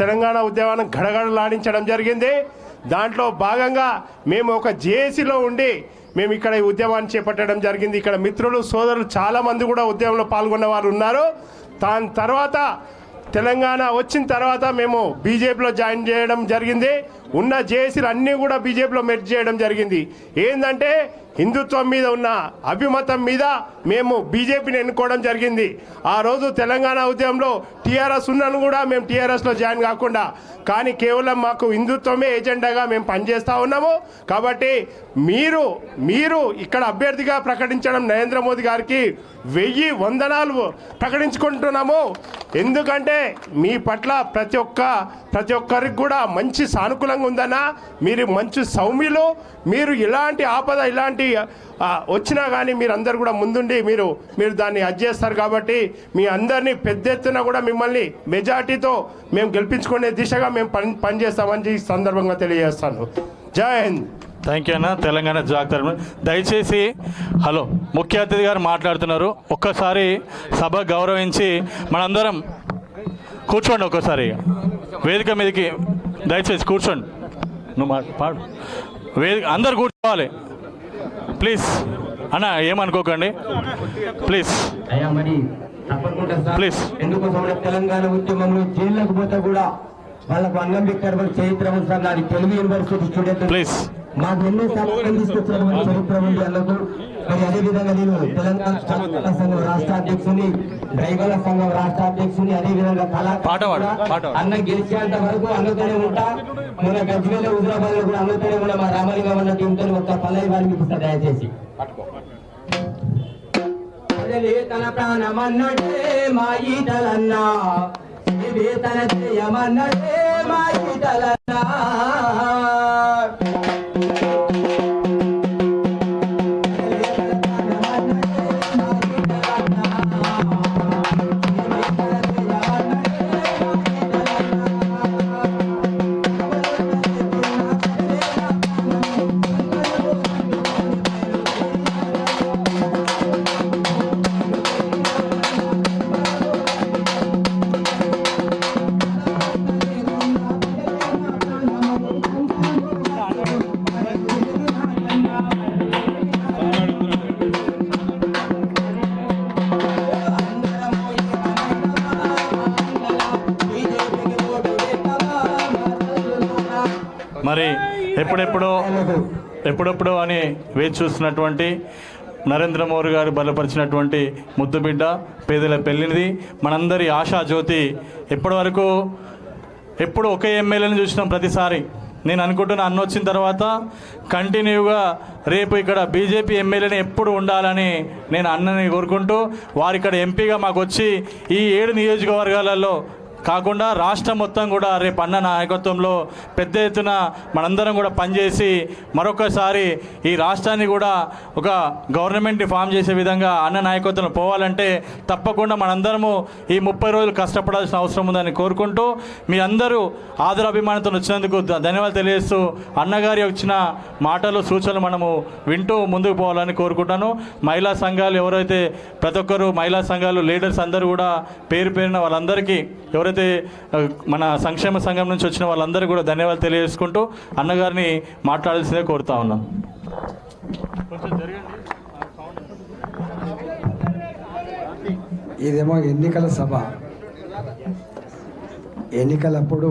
తెలంగాణ ఉద్యమాన్ని గడగడలాడించడం జరిగింది. దాంట్లో భాగంగా మేము ఒక జేఏసీలో ఉండి మేము ఇక్కడ ఈ ఉద్యమాన్ని చేపట్టడం జరిగింది. ఇక్కడ మిత్రులు సోదరులు చాలామంది కూడా ఉద్యమంలో పాల్గొన్న వారు ఉన్నారు. దాని తర్వాత తెలంగాణ వచ్చిన తర్వాత మేము బీజేపీలో జాయిన్ చేయడం జరిగింది. ఉన్న జేసీలు అన్నీ కూడా బీజేపీలో మెర్జ్ చేయడం జరిగింది. ఏంటంటే హిందుత్వం మీద ఉన్న అభిమతం మీద మేము బీజేపీని ఎన్నుకోవడం జరిగింది. ఆ రోజు తెలంగాణ ఉద్యమంలో టీఆర్ఎస్ ఉన్నాను కూడా మేము టీఆర్ఎస్లో జాయిన్ కాకుండా కానీ కేవలం మాకు హిందుత్వమే ఏజెండాగా మేము పనిచేస్తూ ఉన్నాము. కాబట్టి మీరు మీరు ఇక్కడ అభ్యర్థిగా ప్రకటించడం నరేంద్ర మోదీ గారికి వెయ్యి వందనాలు ప్రకటించుకుంటున్నాము. ఎందుకంటే మీ పట్ల ప్రతి ఒక్క ప్రతి ఒక్కరికి కూడా మంచి సానుకూలంగా ఉందన్నా మీరు మంచి సౌమ్యులు మీరు ఇలాంటి ఆపద ఇలాంటి వచ్చినా కానీ మీరు అందరు కూడా ముందుండి మీరు మీరు దాన్ని అజ్జేస్తారు చేస్తారు కాబట్టి మీ అందరినీ పెద్ద ఎత్తున కూడా మిమ్మల్ని మెజార్టీతో మేము గెలిపించుకునే దిశగా మేము పని పనిచేస్తామని ఈ సందర్భంగా తెలియజేస్తాను. జై హింద్. థ్యాంక్ యూ అన్న. తెలంగాణ జాగ్రత్త దయచేసి హలో ముఖ్య అతిథి గారు మాట్లాడుతున్నారు. ఒక్కసారి సభ గౌరవించి మనందరం కూర్చోండి ఒక్కసారి. వేదిక మీదకి దయచేసి కూర్చోండి. నువ్వు మా పాడు. వేదిక అందరు కూర్చోవాలి. ప్లీజ్. అన్న ఏమనుకోకండి. ప్లీజ్. ఎందుకోసం అంటే తెలంగాణ ఉద్యమంలో పోతే కూడా వాళ్ళకు అన్నం పెట్టారు మరి చరిత్ర ఉంది సార్. నాది తెలుగు యూనివర్సిటీ స్టూడెంట్. ప్లీజ్. మాకు ఎన్నో చరిత్ర ఉంది అందుకు మరి అదే విధంగా నేను తెలంగాణ సంఘం రాష్ట్ర అధ్యక్షుని డ్రైవర్ల సంఘం రాష్ట్ర అధ్యక్షుని అదే విధంగా పాట పాడు, కళాకారులు పాట పాడు. అన్న గెలిచేంత వరకు అన్నతోనే ఉంటా. మన గజ్వేల హుజరాబాద్లో కూడా అన్నతోనే కూడా మా రామలింగం అన్న టీంతో ఒక పల్లవి వారికి ఇస్తా దయచేసి. అడలే తన ప్రాణమన్నడే మా ఈటలన్నా. ఇవే తన జయమన్నడే మా ఈటలన్నా. ఎప్పుడో అని వేచి చూస్తున్నటువంటి నరేంద్ర మోదీ గారు బలపరిచినటువంటి ముద్దుబిడ్డ పేదల పెళ్ళినిది మనందరి ఆశా జ్యోతి ఎప్పటి వరకు ఎప్పుడు ఒకే ఎమ్మెల్యేని చూసినాం ప్రతిసారి. నేను అనుకుంటున్నా అన్న వచ్చిన తర్వాత కంటిన్యూగా రేపు ఇక్కడ బీజేపీ ఎమ్మెల్యేని ఎప్పుడు ఉండాలని నేను అన్నని కోరుకుంటూ వారు ఇక్కడ ఎంపీగా మాకు వచ్చి ఈ ఏడు నియోజకవర్గాలలో కాకుండా రాష్ట్రం మొత్తం కూడా రేపు అన్న నాయకత్వంలో పెద్ద ఎత్తున మనందరం కూడా పనిచేసి మరొకసారి ఈ రాష్ట్రాన్ని కూడా ఒక గవర్నమెంట్ని ఫామ్ చేసే విధంగా అన్న నాయకత్వంలో పోవాలంటే తప్పకుండా మనందరము ఈ ముప్పై రోజులు కష్టపడాల్సిన అవసరం ఉందని కోరుకుంటూ మీ అందరూ ఆదరాభిమానంతో వచ్చినందుకు ధన్యవాదాలు తెలియజేస్తూ అన్నగారి వచ్చిన మాటలు సూచనలు మనము వింటూ ముందుకు పోవాలని కోరుకుంటాను. మహిళా సంఘాలు ఎవరైతే ప్రతి ఒక్కరు మహిళా సంఘాలు లీడర్స్ అందరూ కూడా పేరు పేరిన వాళ్ళందరికీ ఎవరైతే ఆ, మన సంక్షేమ సంఘం నుంచి వచ్చిన వాళ్ళందరూ కూడా ధన్యవాదాలు తెలియజేసుకుంటూ అన్నగారిని మాట్లాడాల్సిందే కోరుతా ఉన్నాను ఇదేమో ఎన్నికల సభ. ఎన్నికలప్పుడు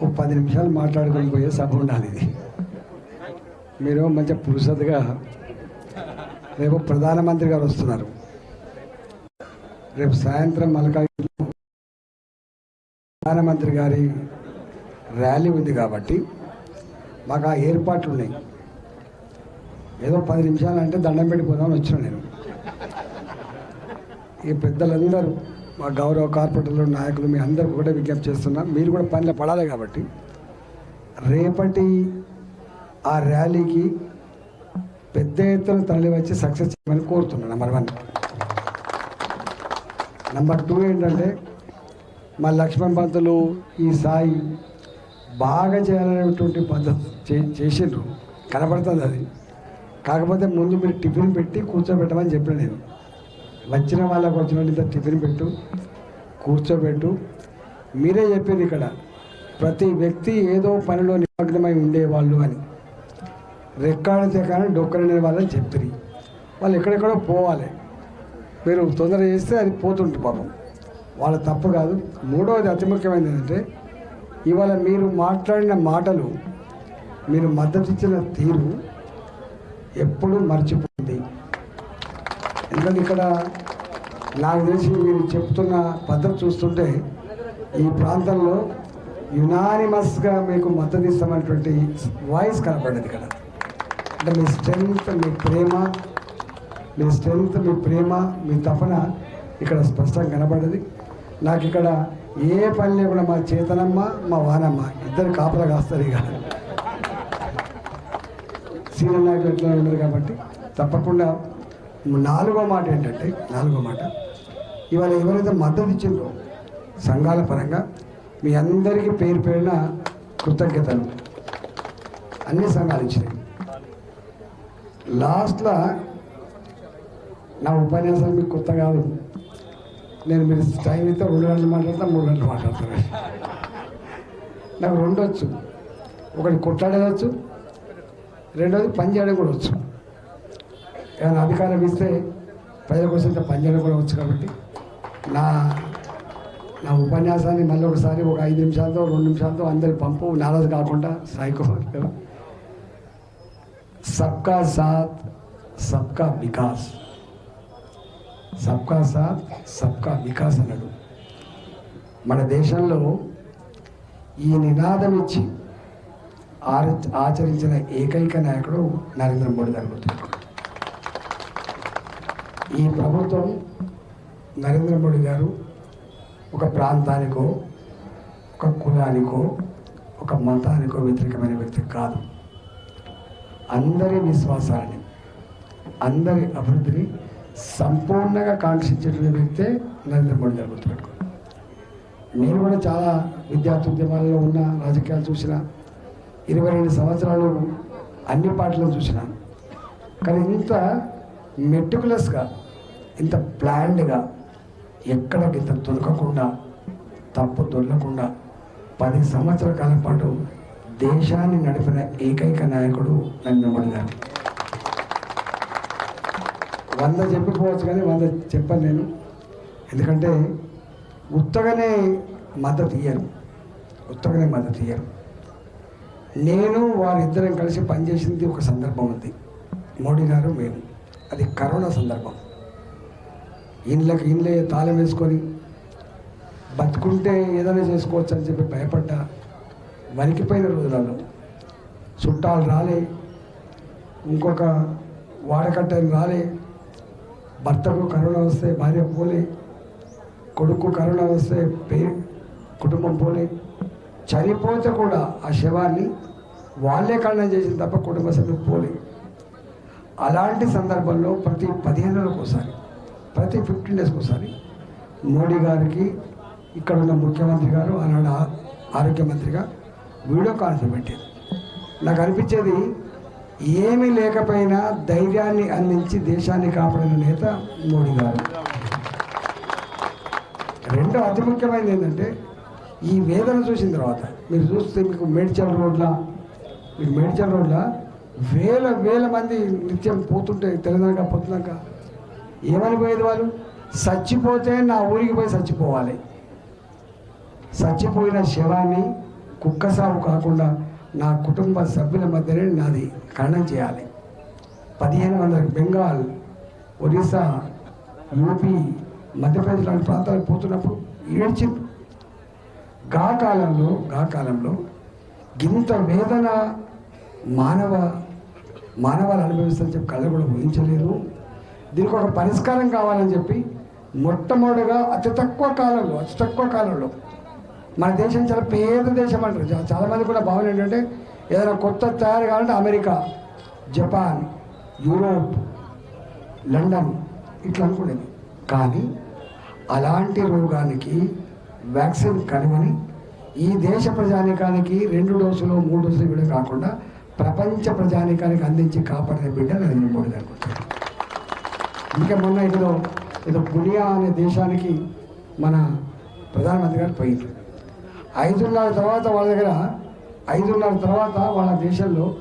ఒక పది నిమిషాలు మాట్లాడుకొని పోయే సభ ఉండాలి ఇది. మీరు మంచి పురుషతగా రేపు ప్రధానమంత్రి గారు వస్తున్నారు. రేపు సాయంత్రం మల్కాజ్గిరిలో ప్రధానమంత్రి గారి ర్యాలీ ఉంది కాబట్టి మాకు ఆ ఏర్పాట్లు ఉన్నాయి ఏదో పది నిమిషాలు అంటే దండం పెట్టిపోదామని వచ్చిన నేను. ఈ పెద్దలందరూ మా గౌరవ కార్పొరేటర్లు నాయకులు మీ అందరికీ ఒకటే విజ్ఞప్తి చేస్తున్నా మీరు కూడా పనిలో పడాలి కాబట్టి రేపటి ఆ ర్యాలీకి పెద్ద ఎత్తున తరలి వచ్చి సక్సెస్ చేయమని కోరుతున్నాను నెంబర్ వన్. నెంబర్ టూ ఏంటంటే మా లక్ష్మణ్ పంతులు ఈ సాయి బాగా చేయాలనేటువంటి పద్ధతి చే- చేసిండ్రు. కనపడుతుంది అది. కాకపోతే ముందు మీరు టిఫిన్ పెట్టి కూర్చోబెట్టమని చెప్పిన నేను. వచ్చిన వాళ్ళకు వచ్చిన టిఫిన్ పెట్టు కూర్చోబెట్టు. మీరే చెప్పారు ఇక్కడ ప్రతి వ్యక్తి ఏదో పనిలో నిమగ్నమై ఉండేవాళ్ళు అని. రెక్కాడితే కానీ డొక్కలనే వాళ్ళని చెప్పిరి వాళ్ళు ఎక్కడెక్కడో పోవాలి. మీరు తొందర చేస్తే అది పోతుంటుంది పాపం. వాళ్ళ తప్పు కాదు. మూడవది అతి ముఖ్యమైనది ఏంటంటే ఇవాళ మీరు మాట్లాడిన మాటలు మీరు మద్దతు ఇచ్చిన తీరు ఎప్పుడూ మర్చిపోయింది. ఎందుకంటే ఇక్కడ నాకు తెలిసి మీరు చెప్తున్న పద్ధతి చూస్తుంటే ఈ ప్రాంతంలో యునానిమస్గా మీకు మద్దతు ఇస్తామన్నటువంటి వాయిస్ కనపడింది ఇక్కడ. అంటే మీ స్ట్రెంగ్త్ మీ ప్రేమ మీ స్ట్రెంగ్త్ మీ ప్రేమ మీ తపన ఇక్కడ స్పష్టంగా కనబడ్డది నాకు ఇక్కడ ఏ పని లేకుండా మా చేతనమ్మ మా వానమ్మ ఇద్దరు కాపలా కాస్తారు ఇక. సీనియర్ నాయకులు ఎట్లా ఉన్నారు కాబట్టి తప్పకుండా నాలుగో మాట ఏంటంటే నాలుగో మాట ఇవాళ ఎవరైతే మద్దతు ఇచ్చిందో సంఘాల పరంగా మీ అందరికీ పేరు పేరున కృతజ్ఞతలు. అన్ని సంఘాలు ఇచ్చినాయి. లాస్ట్లో నా ఉపన్యాసం మీకు కొత్త కాదు. నేను మీరు టైం ఇస్తే రెండు గంటలు మాట్లాడతా మూడు గంటలు మాట్లాడతాను నాకు రెండు వచ్చు. ఒకటి కొట్లాడేదచ్చు రెండోది పని చేయడం కూడా వచ్చు. ఏమైనా అధికారం ఇస్తే ప్రజల కోసం పని చేయడం కూడా వచ్చు కాబట్టి నా నా ఉపన్యాసాన్ని మళ్ళీ ఒకసారి ఒక ఐదు నిమిషాలతో రెండు నిమిషాలతో అందరి పంపు నారాజు కాకుండా సాయికో సబ్కా సాత్ సబ్కా వికాస్. సబ్కా సాత్ సబ్కా వికాస్ అన్నాడు. మన దేశంలో ఈ నినాదం ఇచ్చి ఆర ఆచరించిన ఏకైక నాయకుడు నరేంద్ర మోడీ గారు ఈ ప్రభుత్వం నరేంద్ర మోడీ గారు ఒక ప్రాంతానికో ఒక కులానికో ఒక మతానికో వ్యతిరేకమైన వ్యక్తి కాదు. అందరి విశ్వాసాలని అందరి అభివృద్ధిని సంపూర్ణంగా కాంక్షించేటువంటి వ్యక్తే నరేంద్ర మోడీ గారు గుర్తుపెట్టుకోండి నేను కూడా చాలా విద్యార్థుద్యమాలలో ఉన్న రాజకీయాలు చూసిన ఇరవై రెండు సంవత్సరాలు అన్ని పార్టీలను చూసినాను కానీ ఇంత మెటికులస్గా ఇంత ప్లాన్డ్గా ఎక్కడికి ఇంత దొరకకుండా తప్పు దొరకకుండా పది సంవత్సరాల కాలం పాటు దేశాన్ని నడిపిన ఏకైక నాయకుడు నరేంద్ర మోడీ గారు. వంద చెప్పిపోవచ్చు కానీ వంద చెప్పను నేను. ఎందుకంటే ఉత్తగానే మద్దతు ఇయ్యను. ఉత్తగానే మద్దతు ఇయ్యను. నేను వారిద్దరం కలిసి పనిచేసింది ఒక సందర్భం ఉంది. మోడీ గారు మేము. అది కరోనా సందర్భం. ఇండ్లకి ఇండ్లే తాళం వేసుకొని బతుకుంటే ఏదైనా చేసుకోవచ్చు అని చెప్పి భయపడ్డా. వణికిపోయిన రోజులలో చుట్టాలు రాలే ఇంకొక వాడకట్టని రాలే భర్తకు కరోనా వస్తే భార్య పోలే కొడుకు కరోనా వస్తే పే కుటుంబం పోలే. చనిపోతే కూడా ఆ శవాన్ని వాళ్ళే ఖండన చేసిన తప్ప కుటుంబ సభ్యులు పోలే. అలాంటి సందర్భంలో ప్రతి పదిహేను రోజులకు ఒకసారి ప్రతి ఫిఫ్టీన్ డేస్కి ఒకసారి మోడీ గారికి ఇక్కడ ఉన్న ముఖ్యమంత్రి గారు ఆనాడు ఆరోగ్య మంత్రిగా వీడియో కాన్ఫరెన్స్ పెట్టారు. నాకు అనిపించేది ఏమీ లేకపోయినా ధైర్యాన్ని అందించి దేశాన్ని కాపాడిన నేత మోడీ గారు. రెండో అతి ముఖ్యమైనది ఏంటంటే ఈ వేదన చూసిన తర్వాత మీరు చూస్తే మీకు మేడ్చల్ రోడ్ల మీకు మేడ్చల్ రోడ్ల వేల వేల మంది నిత్యం పోతుంటే తెలంగాణ పోతున్నాక ఏమని పోయేది వాళ్ళు? చచ్చిపోతే నా ఊరికి పోయి చచ్చిపోవాలి. చచ్చిపోయిన శవాన్ని కుక్కసావు కాకుండా నా కుటుంబ సభ్యుల మధ్యనే నాది ఖననం చేయాలి. పదిహేను వందల బెంగాల్ ఒరిస్సా యూపీ మధ్యప్రదేశ్ లాంటి ప్రాంతాలకు పోతున్నప్పుడు ఏడ్చింది. గా కాలంలో గా కాలంలో ఇంత వేదన మానవ మానవాలు అనుభవిస్తారని చెప్పి కళ్ళు కూడా ఊహించలేదు. దీనికి ఒక పరిష్కారం కావాలని చెప్పి మొట్టమొదటిగా అతి తక్కువ కాలంలో అతి తక్కువ కాలంలో మన దేశం చాలా పేద దేశం అంటారు. చాలామంది కూడా భావన ఏంటంటే ఏదైనా కొత్త తయారు కావాలంటే అమెరికా జపాన్ యూరోప్ లండన్ ఇట్లా అనుకునేది. కానీ అలాంటి రోగానికి వ్యాక్సిన్ కనుగొని ఈ దేశ ప్రజానికానికి రెండు డోసులు మూడు డోసులు ఇవ్వడం కాకుండా ప్రపంచ ప్రజానికానికి అందించి కాపాడిన బిడ్డ నరేంద్ర మోడీ గారు ఇంకా మొన్న ఏదో ఏదో పునియా అనే దేశానికి మన ప్రధానమంత్రి గారు పోయింది ఐదున్నర తర్వాత వాళ్ళ దగ్గర ఐదున్నర తర్వాత వాళ్ళ దేశంలో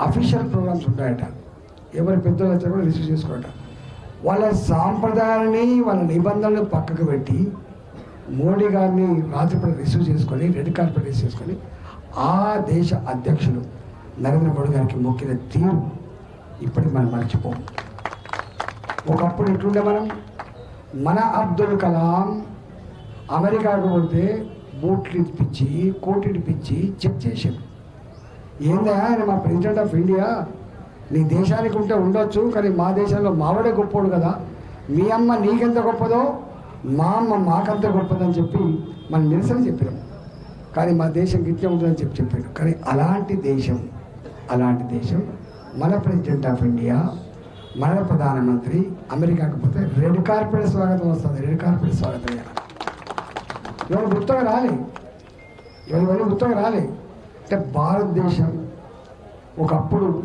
అఫీషియల్ ప్రోగ్రామ్స్ ఉంటాయట. ఎవరి పెద్దలు వచ్చినా కూడా రిసీవ్ చేసుకోవట వాళ్ళ సాంప్రదాయాలని వాళ్ళ నిబంధనలు పక్కకు పెట్టి మోడీ గారిని రాత్రిపూట రిసీవ్ చేసుకొని రెడ్ కార్పెట్ రిసీవ్ చేసుకొని ఆ దేశ అధ్యక్షులు నరేంద్ర మోడీ గారికి మొక్కిన తీరు ఇప్పటికి మనం మర్చిపోం. ఒకప్పుడు ఎట్లుండే మనం? మన అబ్దుల్ కలాం అమెరికాకు పోతే బూట్లు ఇప్పించి కోటి ఇప్పించి చెక్ చేశాడు ఏందా ఆయన మా ప్రెసిడెంట్ ఆఫ్ ఇండియా? నీ దేశానికి ఉంటే ఉండొచ్చు కానీ మా దేశంలో మావాడే గొప్పోడు కదా. మీ అమ్మ నీకెంత గొప్పదో మా అమ్మ మాకంత గొప్పదని చెప్పి మన నిరసన చెప్పినాం. కానీ మా దేశం గిట్టే ఉంటుందని చెప్పి చెప్పాడు. కానీ అలాంటి దేశం అలాంటి దేశం మన ప్రెసిడెంట్ ఆఫ్ ఇండియా మన ప్రధానమంత్రి అమెరికాకు పోతే రెడ్ కార్పెట్ స్వాగతం వస్తుంది రెడ్ కార్పెట్ స్వాగతం. ఎవరు గుర్తుగా రాలే? ఇవాళ గుర్తుగా రాలే? అంటే భారతదేశం ఒకప్పుడు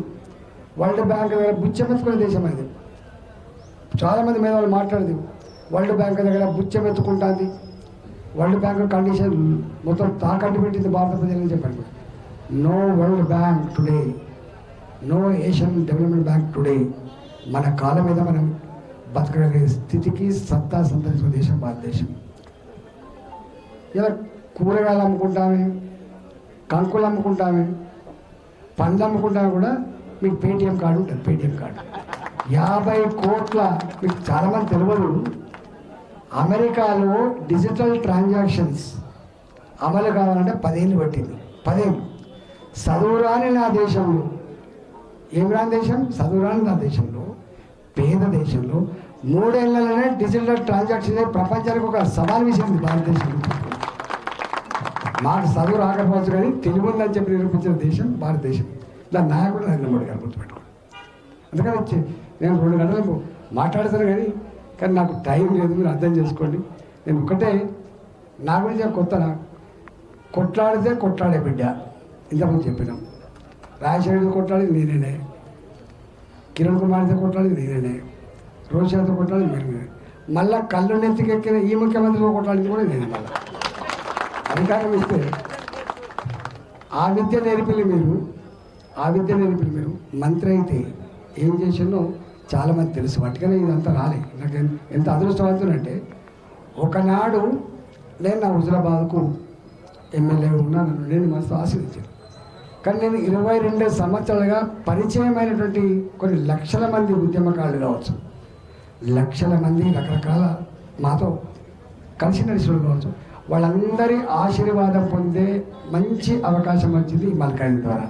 వరల్డ్ బ్యాంక్ దగ్గర బుచ్చెమెత్తుకునే దేశం అది. చాలామంది మీద వాళ్ళు మాట్లాడదు. వరల్డ్ బ్యాంక్ దగ్గర బుచ్చెమెత్తుకుంటుంది వరల్డ్ బ్యాంక్ కండిషన్ మొత్తం తాకట్టు పెట్టింది భారత ప్రజలని చెప్పండి. No world bank today no Asian development bank today మన కాలం మీద మనం బతకగలిగే స్థితికి సత్తా సంతరించిన దేశం భారతదేశం. ఇలా కూరగాయలు అమ్ముకుంటామే కంకులు అమ్ముకుంటామే పండ్లు అమ్ముకుంటామే కూడా మీకు పేటిఎం కార్డు ఉంటుంది పేటిఎం కార్డు. యాభై కోట్ల మీకు చాలామంది తెలియదు. అమెరికాలో డిజిటల్ ట్రాన్సాక్షన్స్ అమలు కావాలంటే పదేళ్ళు పట్టింది. పదేళ్ళు. చదువురాని నా దేశంలో ఏం రాని దేశం? చదువురాని నా దేశంలో పేద దేశంలో మూడేళ్ళలోనే డిజిటల్ ట్రాన్సాక్షన్ ప్రపంచానికి ఒక సవాల్ విషయం భారతదేశంలో మాకు చదువు రాకపోవచ్చు కానీ తెలుగు ఉందని చెప్పి నిరూపించిన దేశం భారతదేశం. దాని నాయకుడు నరేంద్ర మోడీ గారు గుర్తుపెట్టుకోండి. అందుకని వచ్చి నేను రెండు గంటలకు మాట్లాడతాను కానీ కానీ నాకు టైం లేదు మీరు అర్థం చేసుకోండి. నేను ఒకటే నా గురించి కొత్త కొట్లాడితే కొట్లాడే బిడ్డ. ఇంతకుముందు చెప్పినాం. రాజశేఖరితో కొట్లాడేది నేనే కిరణ్ కుమార్తో కొట్లాడేది నేనే రోషాతో కొట్లాడేది మీరు మళ్ళీ కళ్ళు నెత్తికెక్కిన ఈ ముఖ్యమంత్రితో కొట్లాడింది కూడా నేనే మళ్ళీ. అధికారం ఇస్తే ఆ విద్య నేర్పిల్లి మీరు ఆ విద్య నేర్పిలు మీరు. మంత్రి అయితే ఏం చేసినో చాలామంది తెలుసు. వాటికనే ఇదంతా రాలే. నాకు ఎంత ఎంత అదృష్టవంతునంటే ఒకనాడు నేను నా హుజరాబాద్కు ఎమ్మెల్యే ఉన్నాను నేను మనసు ఆశీర్వించాను కానీ నేను ఇరవై రెండు సంవత్సరాలుగా పరిచయమైనటువంటి కొన్ని లక్షల మంది ఉద్యమకారులు కావచ్చు. లక్షల మంది రకరకాల మాతో కలిసి నడిచిన కావచ్చు. వాళ్ళందరి ఆశీర్వాదం పొందే మంచి అవకాశం వచ్చింది ఈ మల్కాయి ద్వారా.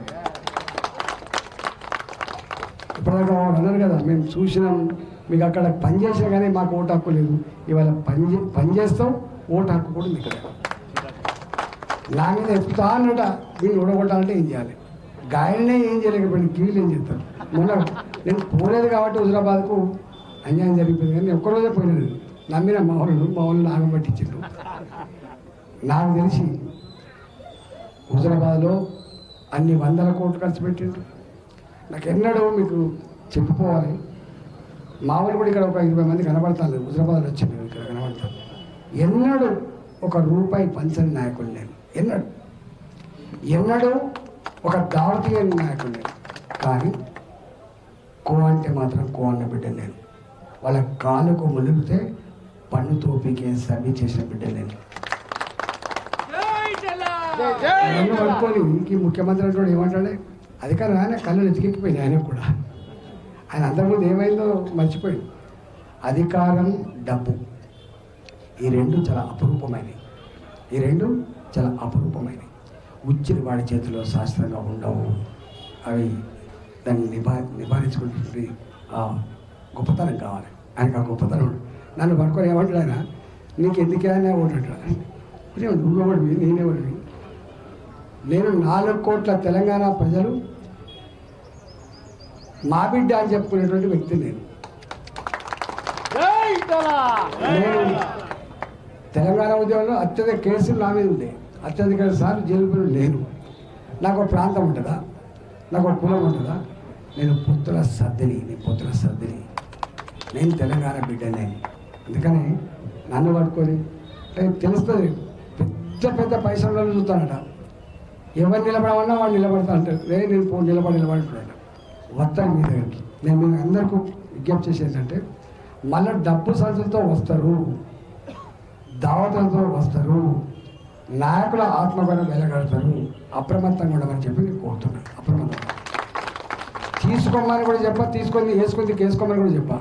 ఇప్పటిదాకా అన్నారు కదా మేము చూసినాం మీకు అక్కడ పని చేసినా కానీ మాకు ఓటు హక్కు లేదు. ఇవాళ పని చే- పని చేస్తాం ఓటు హక్కు కూడా మీకు నా మీద ఎత్తుతా అన్నట వీళ్ళు ఓడగొట్టాలంటే ఏం చేయాలి? గాయలనే ఏం చేయలేకపోయింది కీళ్ళు ఏం చేస్తారు? మొన్న నేను పోలేదు కాబట్టి హుజరాబాద్కు అన్యాయం జరిగిపోయింది కానీ ఒక్కరోజే పోయినాను నమ్మిన మా వాళ్ళు మా వాళ్ళు నాగం పట్టించారు నాకు తెలిసి హుజరాబాద్లో అన్ని వందల కోట్లు ఖర్చు పెట్టారు నాకు ఎన్నడూ మీకు చెప్పుకోవాలి. మామూలు కూడా ఇక్కడ ఒక ఇరవై మంది కనబడతాను హుజరాబాద్లో వచ్చి మేము ఇక్కడ కనబడతాను ఎన్నడూ ఒక రూపాయి పంచని నాయకుడు నేను ఎన్నడు. ఎన్నడూ ఒక దావతీయ నాయకుడు నేను కానీ కో అంటే మాత్రం కో అన్న బిడ్డ నేను వాళ్ళ కాలుకు ములిగితే పన్ను తోపికే సర్వీ చేసిన బిడ్డ నేను నన్ను పట్టుకొని ఈ ముఖ్యమంత్రి అంటే ఏమంటాడే? అధికారం ఆయన కళ్ళు ఎతికెక్కిపోయింది ఆయన కూడా. ఆయన అంతకుముందు ఏమైందో మర్చిపోయింది. అధికారం డబ్బు. ఈ రెండు చాలా అపురూపమైనవి. ఈ రెండు చాలా అపురూపమైనవి. ఉచ్చిరి వాడి చేతిలో శాస్త్రంగా ఉండవు. అవి దాన్ని నిభా ఆ గొప్పతనం కావాలి. ఆయనకు ఆ గొప్పతనం. నన్ను పట్టుకొని ఏమంటాడు ఆయన? నీకు ఎందుకే అని ఒకటి నువ్వెవడివి నేనెవడివి నేను నాలుగు కోట్ల తెలంగాణ ప్రజలు మా బిడ్డ అని చెప్పుకునేటువంటి వ్యక్తి నేను. నేను తెలంగాణ ఉద్యమంలో అత్యధిక కేసులు నా మీద ఉండే అత్యధిక సార్లు జైలు నేను. నాకు ఒక ప్రాంతం ఉంటుందా? నాకు ఒక కులం ఉంటుందా? నేను పుత్తుల సర్దిని నేను పుత్తుల సర్దిని. నేను తెలంగాణ బిడ్డనే. అందుకని నన్ను పట్టుకొని తెలుస్తుంది పెద్ద పెద్ద పైసలు చూస్తాడట ఎవరు నిలబడమన్నా వాడు నిలబడతా అంటారు. లేదు నేను పో నిలబడి నిలబడుతున్నాడు వస్తాను మీ దగ్గరికి. నేను మీకు అందరికీ విజ్ఞప్తి చేసేది మళ్ళీ డబ్బు సంచులతో వస్తారు. దావతలతో వస్తారు. నాయకుల ఆత్మగౌరవం వెలగడతారు. అప్రమత్తంగా ఉండమని చెప్పి నేను కోరుతున్నాను. అప్రమత్తంగా. తీసుకోమని కూడా చెప్ప తీసుకొని వేసుకొని వేసుకోమని కూడా చెప్పా.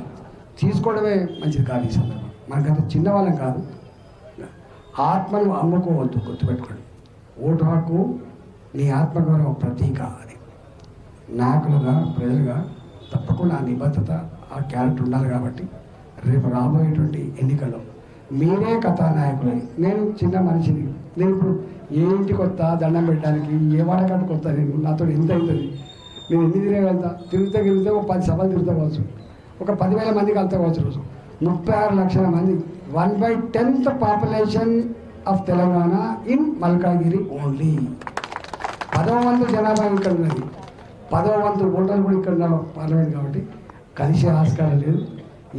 తీసుకోవడమే మంచిది కాదు ఈ సందర్భం. మనకంత చిన్నవాళ్ళం కాదు. ఆత్మను అమ్ముకోవద్దు గుర్తుపెట్టుకోండి. ఓటు హక్కు నీ ఆత్మగౌరవ ప్రతీక అది. నాయకులుగా ప్రజలుగా తప్పకుండా ఆ నిబద్ధత ఆ క్యారెక్టర్ ఉండాలి కాబట్టి రేపు రాబోయేటువంటి ఎన్నికల్లో మీరే కథానాయకులని నేను చిన్న మనిషిని నేను ఇప్పుడు ఏ ఇంటికి వస్తా దండం పెట్టడానికి ఏ వాడకాడికి వస్తా నేను నాతో ఎంత అవుతుంది? నేను ఎన్ని తిరగలుగుతా తిరుగుతా తిరుగుతా ఒక పది సభలు తిరుగుతా కావచ్చు ఒక పదివేల మందికి వెళ్తా కావచ్చు రోజు. ముప్పై ఆరు లక్షల మంది. One by tenth population of Telangana in Malkagiri only. పదవ వంతు జనాభా ఇక్కడ ఉన్నది. పదవ వంతు ఓటర్లు కూడా ఇక్కడ పార్లమెంట్ కాబట్టి కలిసే ఆస్కారం లేదు.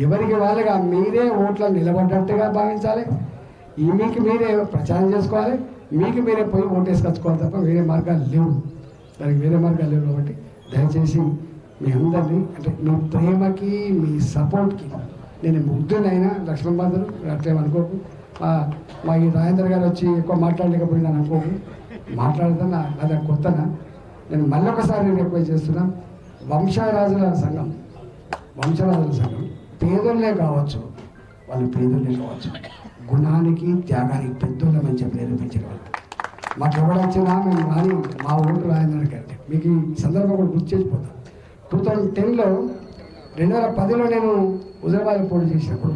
ఎవరికి వాళ్ళగా మీరే ఓట్లను నిలబడ్డట్టుగా భావించాలి. ఈ మీకు మీరే ప్రచారం చేసుకోవాలి. మీకు మీరే పోయి ఓటు వేసుకొచ్చుకోవాలి తప్ప వేరే మార్గాలు లేవు. దానికి వేరే మార్గాలు లేవు కాబట్టి దయచేసి మీ అందరినీ అంటే మీ ప్రేమకి మీ సపోర్ట్కి నేను ముగ్ధునైనా లక్ష్మణ్ బాధలు అట్లేమనుకోకు మా మా ఈ రాజేంద్ర గారు వచ్చి ఎక్కువ మాట్లాడలేకపోయినా అనుకోకు. మాట్లాడుతున్నా లేదా కొత్తనా? నేను మళ్ళొకసారి రిక్వెస్ట్ చేస్తున్నా వంశరాజుల సంఘం వంశరాజుల సంఘం పేదోళ్ళే కావచ్చు వాళ్ళు పేదోళ్ళే కావచ్చు గుణానికి త్యాగానికి పెద్దోళ్ళ మంచిగా ప్రేరేపించిన వాళ్ళు. మాకు ఎవడొచ్చినా మేము రాని మా ఓటు రాయనని కంటే మీకు ఈ సందర్భం కూడా గుర్తు చేసిపోతాం. టూ థౌజండ్ టెన్లో రెండు వేల పదిలో నేను హుజరాబాద్ పోటీ చేసినప్పుడు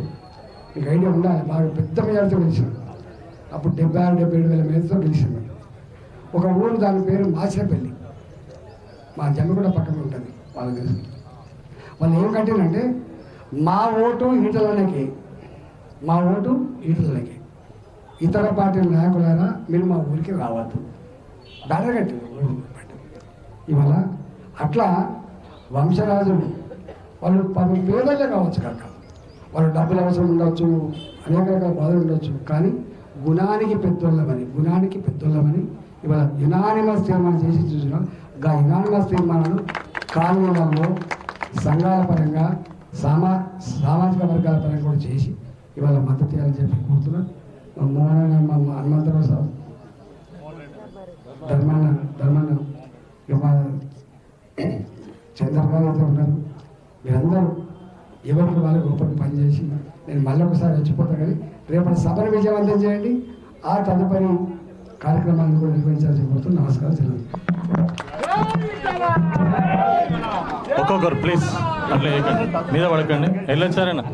మీకు ఐడియా ఉండాలి బాగా పెద్ద మెజార్టీతో గెలిచాను. అప్పుడు డెబ్బై ఆరు డెబ్బై ఏడు వేల మేరతో గెలిచాను ఒక ఊరు దాని పేరు మాసినపల్లి మా జమ్మగూడ పక్కన ఉంటుంది వాళ్ళకి తెలుసు. వాళ్ళు ఏం కట్టినంటే మా ఓటు ఈటలకి మా ఓటు ఈటలకి ఇతర పార్టీల నాయకులారా మీరు మా ఊరికి రావద్దు. బ్యానర్ కట్టి ఇవాళ అట్లా వంశరాజులు వాళ్ళు పాపం పేదలే కావచ్చు కాక. వాళ్ళు డబ్బులు అవసరం ఉండొచ్చు అనేక రకాల బాధలు ఉండొచ్చు కానీ గుణానికి పెద్దోళ్ళమని గుణానికి పెద్దోళ్ళమని ఇవాళ యునానిమస్ తీర్మానం చేసి చూసినాం గా యునానిమస్ తీర్మానాలు కాలనీలలో సంఘాల పరంగా సామా సామాజిక వర్గాల పరంగా కూడా చేసి ఇవాళ మద్దతు ఇవ్వాలని చెప్పి కూర్చున్నాం మా మోహన్ మా హనుమంతరావు సార్ ధర్మాన ధర్మాన చంద్రబాబు అయితే ఉన్నారు. మీరందరూ ఎవరికి వాళ్ళకి గొప్పకి పనిచేసి నేను మళ్ళీ ఒకసారి వచ్చిపోతాను కానీ రేపటి సభను విజయవంతం చేయండి. ఆ తదుపరి కార్యక్రమాన్ని కూడా నిర్వహించాల్సి కోరుతూ నమస్కారం తెలియదు ఒక్కొక్కరు ప్లీజ్ అట్లా మీద పడకండి. వెళ్ళొచ్చారేనా